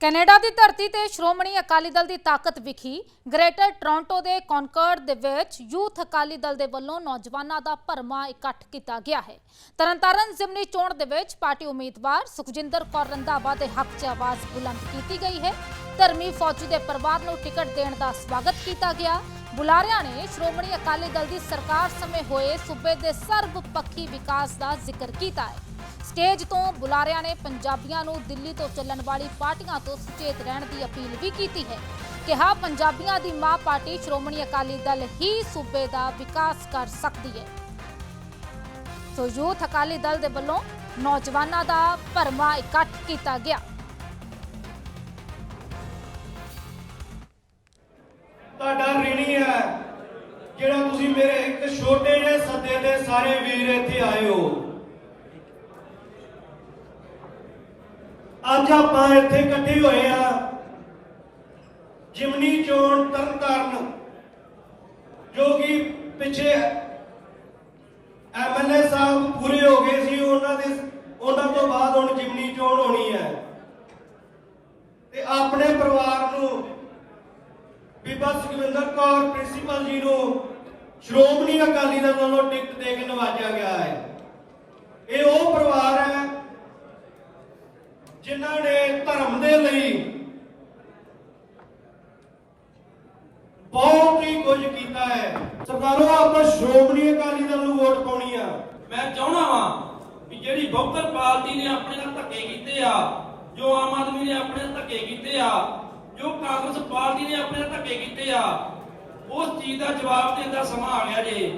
Canada ਦੀ ਧਰਤੀ ਤੇ ਸ਼੍ਰੋਮਣੀ ਅਕਾਲੀ ਦਲ ਦੀ ਤਾਕਤ ਵਿਖੀ ਗ੍ਰੇਟਰ ਟੋਰਾਂਟੋ ਦੇ ਕੌਨਕਰਡ ਦੇ ਵਿੱਚ ਯੂਥ ਅਕਾਲੀ ਦਲ ਦੇ ਵੱਲੋਂ ਨੌਜਵਾਨਾਂ ਦਾ ਭਰਮਾ ਇਕੱਠ ਕੀਤਾ ਗਿਆ ਹੈ। ਤਰਨਤਾਰਨ ਜ਼ਿਮਨੀ ਚੋਣ ਦੇ ਵਿੱਚ ਪਾਰਟੀ ਉਮੀਦਵਾਰ ਸੁਖਜਿੰਦਰ ਕੌਰ ਰੰਧਾਵਾ ਦੇ ਹੱਕ 'ਚ ਆਵਾਜ਼ ਬੁਲੰਦ ਕੀਤੀ ਗਈ ਹੈ। ਧਰਮੀ ਫੌਜੀ ਦੇ ਪਰਿਵਾਰ ਨੂੰ ਟਿਕਟ ਦੇਣ ਦਾ ਸਵਾਗਤ ਕੀਤਾ ਗਿਆ। ਬੁਲਾਰਿਆਂ ਨੇ ਸ਼੍ਰੋਮਣੀ ਅਕਾਲੀ ਦਲ ਦੀ ਸਰਕਾਰ ਸਮੇਂ ਹੋਏ ਸੂਬੇ ਦੇ ਸਰਬ ਪੱਖੀ ਵਿਕਾਸ ਦਾ ਜ਼ਿਕਰ ਕੀਤਾ ਹੈ। ਸਟੇਜ ਤੋਂ ਬੁਲਾਰਿਆਂ ਨੇ ਪੰਜਾਬੀਆਂ ਨੂੰ ਦਿੱਲੀ ਤੋਂ ਚੱਲਣ ਵਾਲੀ ਪਾਰਟੀਆਂ ਤੋਂ ਸੁਚੇਤ ਰਹਿਣ ਦੀ ਅਪੀਲ ਵੀ ਕੀਤੀ ਹੈ। ਕਿਹਾ ਪੰਜਾਬੀਆਂ ਦੀ ਮਾਂ ਪਾਰਟੀ ਸ਼੍ਰੋਮਣੀ ਅਕਾਲੀ ਦਲ ਹੀ ਸੂਬੇ ਦਾ ਵਿਕਾਸ ਕਰ ਸਕਦੀ ਹੈ। ਸੋ ਯੂਥ ਅਕਾਲੀ ਦਲ ਦੇ ਵੱਲੋਂ ਨੌਜਵਾਨਾਂ ਦਾ ਭਰਮਾ ਇਕੱਠ ਕੀਤਾ ਗਿਆ। ਤੁਹਾਡਾ ਰਿਣੀ ਹੈ, ਜਿਹੜਾ ਤੁਸੀਂ ਮੇਰੇ ਇੱਕ ਛੋਟੇ ਜਿਹੇ ਸੱਦੇ ਦੇ ਸਾਰੇ ਵੀਰ ਇੱਥੇ ਆਏ ਹੋ। ਅੱਜ ਆਪਾਂ ਇੱਥੇ ਇਕੱਠੇ ਹੋਏ ਆ। ਜਿਮਨੀ ਚੋਣ ਤਰਨਤਾਰਨ ਜੋ ਕਿ ਪਿੱਛੇ ਐਮਐਲਏ ਸਾਹਿਬ ਪੂਰੇ ਹੋ ਗਏ ਸੀ, ਉਹਨਾਂ ਦੇ ਉਹਨਾਂ ਤੋਂ ਬਾਅਦ ਹੁਣ ਜਿਮਨੀ ਚੋਣ ਹੋਣੀ ਹੈ। ਤੇ ਆਪਣੇ ਪਰਿਵਾਰ ਨੂੰ ਬੀਬਾ ਸੁਖਵਿੰਦਰ ਕੌਰ, ਪ੍ਰਿੰਸੀਪਲ ਜੀ ਨੂੰ ਸ਼੍ਰੋਮਣੀ ਅਕਾਲੀ ਦਲ ਵੱਲੋਂ ਟਿਕਟ ਦੇ ਕੇ ਨਵਾਜਿਆ ਗਿਆ ਹੈ ਇਹ ਉਹ ਪਰਿਵਾਰ ਹੈ ਜਿਨ੍ਹਾਂ ਨੇ ਧਰਮ ਦੇ ਲਈ ਬਹੁਤ ਹੀ ਕੁਝ ਕੀਤਾ ਹੈ ਸਰਦਾਰੋ ਆਪਾਂ ਸ਼੍ਰੋਮਣੀ ਅਕਾਲੀ ਦਲ ਨੂੰ ਵੋਟ ਪਾਉਣੀ ਆ ਮੈਂ ਚਾਹਣਾ ਵਾਂ ਵੀ ਜਿਹੜੀ ਬਹੁਤਰ ਪਾਰਟੀ ਨੇ ਆਪਣੇ ਨਾਲ ਧੱਕੇ ਕੀਤੇ ਆ, ਜੋ ਆਮ ਆਦਮੀ ਨੇ ਆਪਣੇ ਨਾਲ ਧੱਕੇ ਕੀਤੇ ਆ, ਜੋ ਕਾਂਗਰਸ ਪਾਰਟੀ ਨੇ ਆਪਣੇ ਨਾਲ ਧੱਕੇ ਕੀਤੇ ਆ, ਉਸ ਚੀਜ਼ ਦਾ ਜਵਾਬ ਦੇਣ ਦਾ ਸਮਾਂ ਆ ਗਿਆ ਜੇ।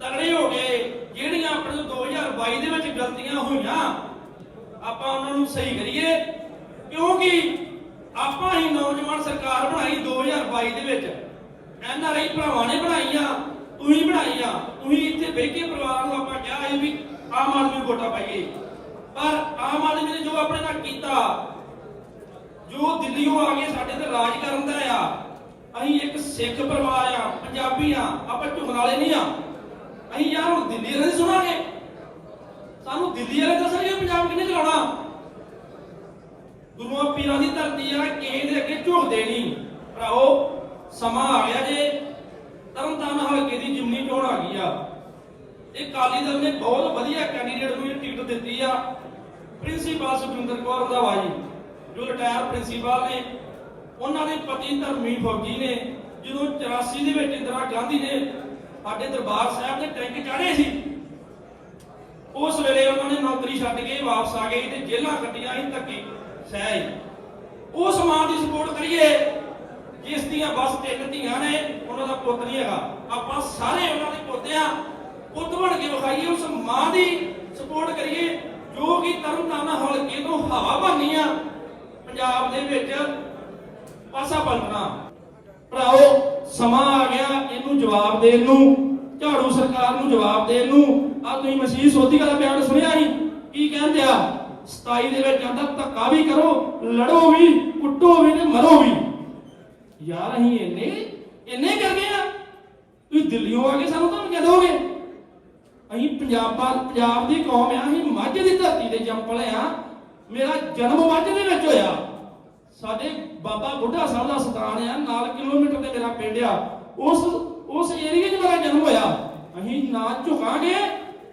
ਤਗੜੇ ਹੋ ਗਏ ਜਿਹੜੀਆਂ ਆਪਣੇ ਤੋਂ 2022 ਦੇ ਵਿੱਚ ਗਲਤੀਆਂ ਹੋਈਆਂ, ਆਪਾਂ ਉਹਨਾਂ ਨੂੰ ਸਹੀ ਕਰੀਏ, ਕਿਉਂਕਿ ਆਪਾਂ ਹੀ ਨੌਜਵਾਨ ਸਰਕਾਰ ਬਣਾਈ 2022 ਦੇ ਵਿੱਚ। ਐਨ ਆਰ ਆਈ ਭਰਾਵਾਂ ਨੇ ਬਣਾਈਆਂ, ਤੁਸੀਂ ਬਣਾਈਆਂ, ਤੁਸੀਂ ਇੱਥੇ ਬਹਿ ਕੇ ਪਰਿਵਾਰ ਨੂੰ ਆਪਾਂ ਕਿਹਾ ਸੀ ਵੀ ਆਮ ਆਦਮੀ ਨੂੰ ਵੋਟਾਂ ਪਾਈਏ। ਪਰ ਆਮ ਆਦਮੀ ਨੇ ਜੋ ਆਪਣੇ ਨਾਲ ਕੀਤਾ, ਜੋ ਦਿੱਲੀੋਂ ਆ ਕੇ ਸਾਡੇ ਤੇ ਰਾਜ ਕਰਨ ਦਾ ਆ, ਅਸੀਂ ਇੱਕ ਸਿੱਖ ਪਰਿਵਾਰ ਆ, ਪੰਜਾਬੀ ਆ, ਆਪਾਂ ਝੁਕਣ ਨਹੀਂ ਆ। ਅਸੀਂ ਯਾਰ ਹੁਣ ਦਿੱਲੀ ਵਾਲੇ ਦੀ ਸੁਣਾਂਗੇ। ਸਾਨੂੰ ਦਿੱਲੀ ਵਾਲੇ ਦੱਸਣਗੇ ਪੰਜਾਬ ਕਿੰਨੇ ਚਲਾਉਣਾ। ਗੁਰੂਆਂ ਪੀਰਾਂ ਦੀ ਧਰਤੀ ਆ, ਕਿਸੇ ਦੇ ਅੱਗੇ ਝੁਕਦੇ ਨਹੀਂ। ਭਰਾਓ ਸਮਾਂ ਆ ਗਿਆ ਜੇ ਤਰਨਤਾਰਨ ਹਲਕੇ ਦੀ ਜਿਮਨੀ ਚੋਣ ਆ ਗਈ ਆ। ਅਕਾਲੀ ਦਲ ਨੇ ਬਹੁਤ ਵਧੀਆ ਕੈਂਡੀਡੇਟ ਨੂੰ ਇਹ ਟਿਕਟ ਦਿੱਤੀ ਆ। ਪ੍ਰਿੰਸੀਪਲ ਸੁਖਿੰਦਰ ਕੌਰ ਰੰਧਾਵਾ ਜੀ, ਜੋ ਰਿਟਾਇਰ ਪ੍ਰਿੰਸੀਪਲ ਨੇ, ਉਹਨਾਂ ਦੇ ਪਤੀ ਧਰਮੀ ਫੌਜੀ ਨੇ, ਜਦੋਂ 84 ਦੇ ਵਿੱਚ ਇੰਦਰਾ ਗਾਂਧੀ ਨੇ ਸਾਡੇ ਦਰਬਾਰ ਸਾਹਿਬ ਦੇ ਟੈਂਕ ਚਾੜੇ ਸੀ, ਉਸ ਵੇਲੇ ਉਹਨਾਂ ਨੇ ਨੌਕਰੀ ਛੱਡ ਕੇ ਵਾਪਸ ਆ ਗਏ ਤੇ ਜੇਲ੍ਹਾਂ ਕੱਟੀਆਂ ਸੀ, ਧੱਕੇ ਸਹਿ ਉਸ ਮਾਂ ਦੀ ਸਪੋਰਟ ਕਰੀਏ, ਜਿਸ ਦੀਆਂ ਬਸ ਤਿੰਨ ਧੀਆਂ ਨੇ, ਉਹਨਾਂ ਦਾ ਪੁੱਤ ਨਹੀਂ ਹੈਗਾ। ਆਪਾਂ ਸਾਰੇ ਉਹਨਾਂ ਦੇ ਪੁੱਤ ਆ ਪੁੱਤ ਬਣ ਕੇ ਵਿਖਾਈਏ, ਉਸ ਮਾਂ ਦੀ ਸਪੋਰਟ ਕਰੀਏ, ਜੋ ਕਿ ਤਰਨਤਾਰਨ ਹਲਕੇ ਤੋਂ ਹਵਾ ਬਣਨੀ ਆ, ਪੰਜਾਬ ਦੇ ਵਿੱਚ ਪਾਸਾ ਪਲਟਣਾ ਭਰਾਓ, ਸਮਾਂ ਆ ਗਿਆ ਇਹਨੂੰ ਜਵਾਬ ਦੇਣ ਨੂੰ, ਝਾੜੂ ਸਰਕਾਰ ਨੂੰ ਜਵਾਬ ਦੇਣ ਨੂੰ। ਆ ਤੁਸੀਂ ਮਸੀਹ ਸੋਧੀ ਦਾ ਬਿਆਨ ਸੁਣਿਆ ਸੀ? ਕੀ ਕਹਿੰਦੇ ਆ? 27 ਦੇ ਵਿੱਚ ਜਾਂਦਾ ਧੱਕਾ ਵੀ ਕਰੋ, ਲੜੋ ਵੀ, ਕੁੱਟੋ ਵੀ ਤੇ ਮਰੋ ਵੀ। ਯਾਰ ਅਸੀਂ ਇੰਨੇ ਇੰਨੇ ਕਰ ਗਏ ਆ। ਤੁਸੀਂ ਦਿੱਲੀੋਂ ਆ ਕੇ ਸਾਨੂੰ ਤਾਂ ਕਹਿ ਦੋਗੇ ਅਸੀਂ ਪੰਜਾਬਾਂ ਪੰਜਾਬ ਦੀ ਕੌਮ ਆ, ਅਸੀਂ ਮੱਝ ਦੀ ਧਰਤੀ ਦੇ ਜੰਪਲ ਆ। ਮੇਰਾ ਜਨਮ ਮੱਝ ਦੇ ਵਿੱਚ ਹੋਇਆ। ਸਾਡੇ ਬਾਬਾ ਬੁੱਢਾ ਸਾਹਿਬ ਦਾ ਸਥਾਨ ਆ, ਨਾਲ ਕਿਲੋਮੀਟਰ ਤੇ ਮੇਰਾ ਪਿੰਡ ਆ। ਉਸ ਉਸ ਏਰੀਏ 'ਚ ਮੇਰਾ ਜਨਮ ਹੋਇਆ। ਅਸੀਂ ਨਾ ਝੁਕਾਂਗੇ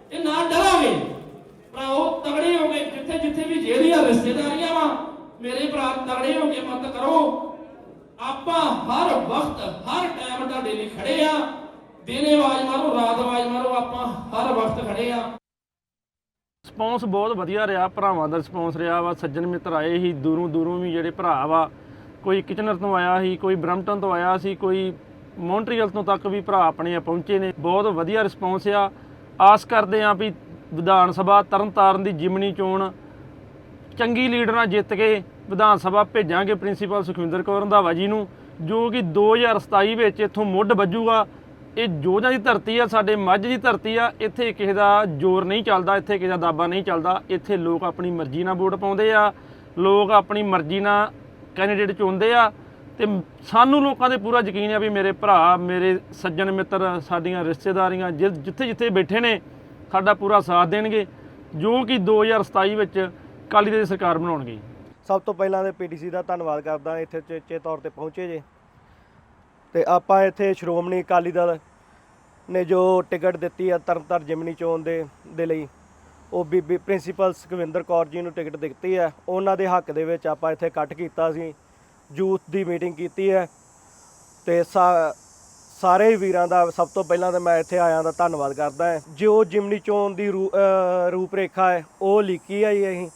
ਤੇ ਨਾ ਡਰਾਂਗੇ। ਭਰਾਓ, ਤਗੜੇ ਹੋ ਗਏ ਜਿੱਥੇ ਜਿੱਥੇ ਵੀ ਜਿਹੜੀਆਂ ਰਿਸ਼ਤੇਦਾਰੀਆਂ ਵਾ, ਮੇਰੇ ਭਰਾ ਤਗੜੇ ਹੋ ਕੇ ਮਤ ਕਰੋ। ਆਪਾਂ ਹਰ ਵਕਤ, ਹਰ ਟਾਈਮ ਤੁਹਾਡੇ ਲਈ ਖੜੇ ਆ। ਦਿਨੇ ਆਵਾਜ਼ ਮਾਰੋ, ਰਾਤ ਆਵਾਜ਼ ਮਾਰੋ, ਆਪਾਂ ਹਰ ਵਕਤ ਖੜੇ ਆ। ਰਿਸਪੌਂਸ ਬਹੁਤ ਵਧੀਆ ਰਿਹਾ, ਭਰਾਵਾਂ ਦਾ ਰਿਸਪੌਂਸ ਰਿਹਾ ਵਾ, ਸੱਜਣ ਮਿੱਤਰ ਆਏ ਸੀ, ਦੂਰੋਂ ਦੂਰੋਂ ਵੀ ਜਿਹੜੇ ਭਰਾ ਵਾ, ਕੋਈ ਕਿਚਨਰ ਤੋਂ ਆਇਆ ਸੀ, ਕੋਈ ਬ੍ਰਮਟਨ ਤੋਂ ਆਇਆ ਸੀ, ਕੋਈ ਮੌਂਟਰੀਅਲ ਤੋਂ ਤੱਕ ਵੀ ਭਰਾ ਆਪਣੇ ਪਹੁੰਚੇ ਨੇ। ਬਹੁਤ ਵਧੀਆ ਰਿਸਪੌਂਸ ਆ। ਆਸ ਕਰਦੇ ਆ ਵੀ ਵਿਧਾਨ ਸਭਾ ਤਰਨਤਾਰਨ ਦੀ ਜਿਮਨੀ ਚੋਣ ਚੰਗੀ ਲੀਡਰਾਂ ਜਿੱਤ ਕੇ ਵਿਧਾਨ ਸਭਾ ਭੇਜਾਂਗੇ ਪ੍ਰਿੰਸੀਪਲ ਸੁਖਵਿੰਦਰ ਕੌਰ ਰੰਧਾਵਾ ਜੀ ਨੂੰ, ਜੋ ਕਿ 2027 ਵਿੱਚ ਇੱਥੋਂ ਮੁੱਢ ਵੱਜੂਗਾ। ਇਹ ਜੋਜਾਂ ਦੀ ਧਰਤੀ ਆ, ਸਾਡੇ ਮੱਝ ਦੀ ਧਰਤੀ ਆ, ਇੱਥੇ ਕਿਸੇ ਦਾ ਜ਼ੋਰ ਨਹੀਂ ਚੱਲਦਾ, ਇੱਥੇ ਕਿਸੇ ਦਾ ਦਾਬਾ ਨਹੀਂ ਚੱਲਦਾ। ਇੱਥੇ ਲੋਕ ਆਪਣੀ ਮਰਜ਼ੀ ਨਾਲ ਵੋਟ ਪਾਉਂਦੇ ਆ, ਲੋਕ ਆਪਣੀ ਮਰਜ਼ੀ ਨਾਲ ਕੈਂਡੀਡੇਟ ਚੁਣਦੇ ਆ ਤੇ ਸਾਨੂੰ ਲੋਕਾਂ ਦੇ ਪੂਰਾ ਯਕੀਨ ਆ ਵੀ ਮੇਰੇ ਭਰਾ, ਮੇਰੇ ਸੱਜਣ ਮਿੱਤਰ, ਸਾਡੀਆਂ ਰਿਸ਼ਤੇਦਾਰੀਆਂ ਜਿੱਥੇ ਜਿੱਥੇ ਬੈਠੇ ਨੇ, ਸਾਡਾ ਪੂਰਾ ਸਾਥ ਦੇਣਗੇ, ਜੋ ਕਿ 2027 ਵਿੱਚ ਅਕਾਲੀ ਦਲ ਦੀ ਸਰਕਾਰ ਬਣਾਉਣਗੇ। ਸਭ ਤੋਂ ਪਹਿਲਾਂ ਤੇ ਪੀਟੀਸੀ ਦਾ ਧੰਨਵਾਦ ਕਰਦਾ, ਇੱਥੇ ਚੇਚੇ ਤੌਰ ਤੇ ਪਹੁੰਚੇ ਜੇ। ਤੇ ਆਪਾਂ ਇੱਥੇ ਸ਼੍ਰੋਮਣੀ ਅਕਾਲੀ ਦਲ ਨੇ ਜੋ ਟਿਕਟ ਦਿੱਤੀ ਆ ਤਰਨਤਾਰਨ ਜਿਮਨੀ ਚੋਣ ਦੇ ਦੇ ਲਈ, ਉਹ ਬੀਬੀ ਪ੍ਰਿੰਸੀਪਲ ਸੁਖਵਿੰਦਰ ਕੌਰ ਜੀ ਨੂੰ ਟਿਕਟ ਦਿੱਤੀ ਹੈ ਉਹਨਾਂ ਦੇ ਹੱਕ ਦੇ ਵਿੱਚ ਆਪਾਂ ਇੱਥੇ ਇਕੱਠ ਕੀਤਾ ਸੀ। ਯੂਥ ਦੀ ਮੀਟਿੰਗ ਕੀਤੀ ਹੈ ਤੇ ਸਾ- ਸਾਰੇ ਵੀਰਾਂ ਦਾ ਸਭ ਤੋਂ ਪਹਿਲਾਂ ਤਾਂ ਮੈਂ ਇੱਥੇ ਆਇਆਂ ਦਾ ਧੰਨਵਾਦ ਕਰਦਾ ਹਾਂ। ਜੋ ਜਿਮਨੀ ਚੋਣ ਦੀ ਰੂ- ਰੂਪਰੇਖਾ ਹੈ, ਉਹ ਲਿਖੀ ਹੈ ਜੀ ਅਸੀਂ।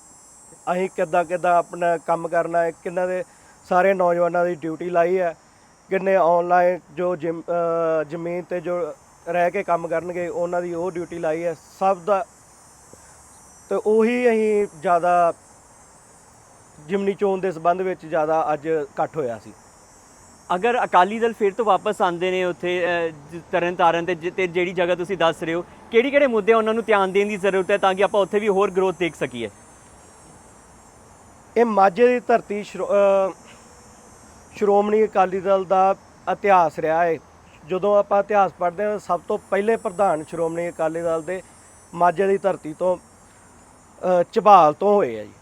ਅਸੀਂ ਕਿੱਦਾਂ ਕਿੱਦਾਂ ਆਪਣਾ ਕੰਮ ਕਰਨਾ ਹੈ, ਕਿੰਨਾਂ ਦੇ ਸਾਰੇ ਨੌਜਵਾਨਾਂ ਦੀ ਡਿਊਟੀ ਲਾਈ ਹੈ। ਕਿੰਨੇ ਆਨਲਾਈਨ ਜੋ ਜ਼ਮੀਨ ਤੇ ਜੋ ਰਹਿ ਕੇ ਕੰਮ ਕਰਨਗੇ ਉਹਨਾਂ ਦੀ ਉਹ ਡਿਊਟੀ ਲਾਈ ਹੈ ਸਭ ਦਾ ਤੇ ਉਹੀ ਅਸੀਂ ਜ਼ਿਆਦਾ ਜਿਮਨੀ ਚੋਣ ਦੇ ਸੰਬੰਧ ਵਿੱਚ ਜ਼ਿਆਦਾ ਅੱਜ ਇਕੱਠ ਹੋਇਆ ਸੀ। ਅਗਰ ਅਕਾਲੀ ਦਲ ਫਿਰ ਤੋਂ ਵਾਪਸ ਆਉਂਦੇ ਨੇ ਉੱਥੇ ਤਰਨ ਤਾਰਨ ਤੇ ਤੇ ਜਿਹੜੀ ਜਗ੍ਹਾ ਤੁਸੀਂ ਦੱਸ ਰਹੇ ਹੋ ਕਿਹੜੀ ਕਿਹੜੇ ਮੁੱਦੇ ਉਹਨਾਂ ਨੂੰ ਧਿਆਨ ਦੇਣ ਦੀ ਜ਼ਰੂਰਤ ਹੈ ਤਾਂ ਕਿ ਆਪਾਂ ਉੱਥੇ ਵੀ ਹੋਰ ਗਰੋਥ ਦੇਖ ਸਕੀਏ? ਇਹ ਮਾਝੇ ਦੀ ਧਰਤੀ ਸ਼੍ਰੋਮਣੀ ਅਕਾਲੀ ਦਲ ਦਾ ਇਤਿਹਾਸ ਰਿਹਾ ਹੈ ਜਦੋਂ ਆਪਾਂ ਇਤਿਹਾਸ ਪੜ੍ਹਦੇ ਹਾਂ, ਸਭ ਤੋਂ ਪਹਿਲੇ ਪ੍ਰਧਾਨ ਸ਼੍ਰੋਮਣੀ ਅਕਾਲੀ ਦਲ ਦੇ ਮਾਝੇ ਦੀ ਧਰਤੀ ਤੋਂ, ਅਹ ਝਬਾਲ ਤੋਂ ਹੋਏ ਆ ਜੀ।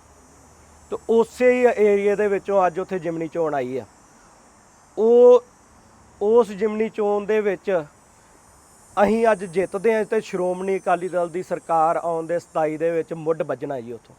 ਤੇ ਉਸੇ ਹੀ ਏਰੀਏ ਦੇ ਵਿੱਚੋਂ ਅੱਜ ਉੱਥੇ ਜਿਮਨੀ ਚੋਣ ਆਈ ਆ। ਉਹ, ਉਸ ਜਿਮਨੀ ਚੋਣ ਦੇ ਵਿੱਚ ਅਸੀਂ ਅੱਜ ਜਿੱਤਦੇ ਹਾਂ ਤੇ ਸ਼੍ਰੋਮਣੀ ਅਕਾਲੀ ਦਲ ਦੀ ਸਰਕਾਰ ਆਉਣ ਦੇ 27 ਦੇ ਵਿੱਚ ਮੁੱਢ ਵੱਜਣਾ ਜੀ ਉੱਥੋਂ।